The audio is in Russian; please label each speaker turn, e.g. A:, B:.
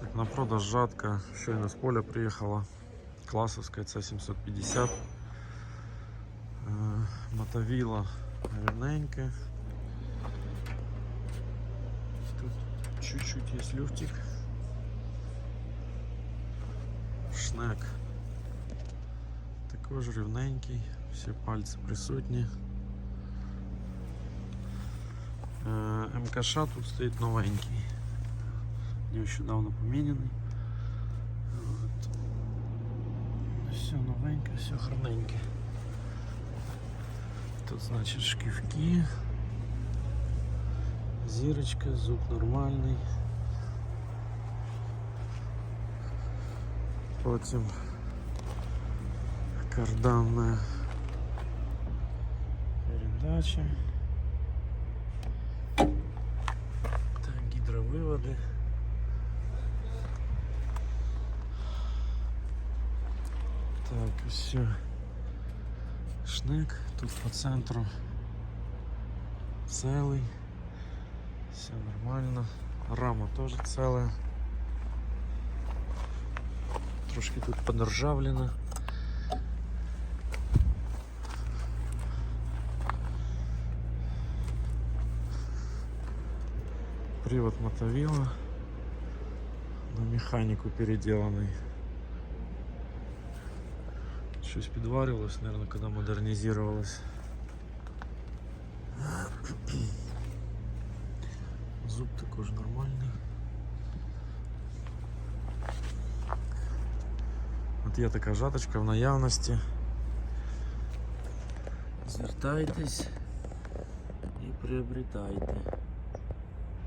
A: Так, на продаж жатка. Щойно з поля приїхала. Класовська це 750. Е, Мотовіла рівненьке. Тут чуть-чуть є люфтик. Шнек. Також рівненький, всі пальці присутні. Е, МКШ тут стоїть новенький. Нещодавно поміняний. От. Все новеньке, все гарненьке. Тут значить шківки. Зірочка, звук нормальний. Потім карданна передача. Так, гідровиводи. Так, все. Шнек тут по центру. Целый. Все нормально. Рама тоже целая. Трошки тут подоржавлена. Привод мотовила на механику переделанный. Щось підварювалось, наверное, когда модернизировалось. Зуб також нормальний. От є така жаточка в наявності. Звертайтесь і приобретайте.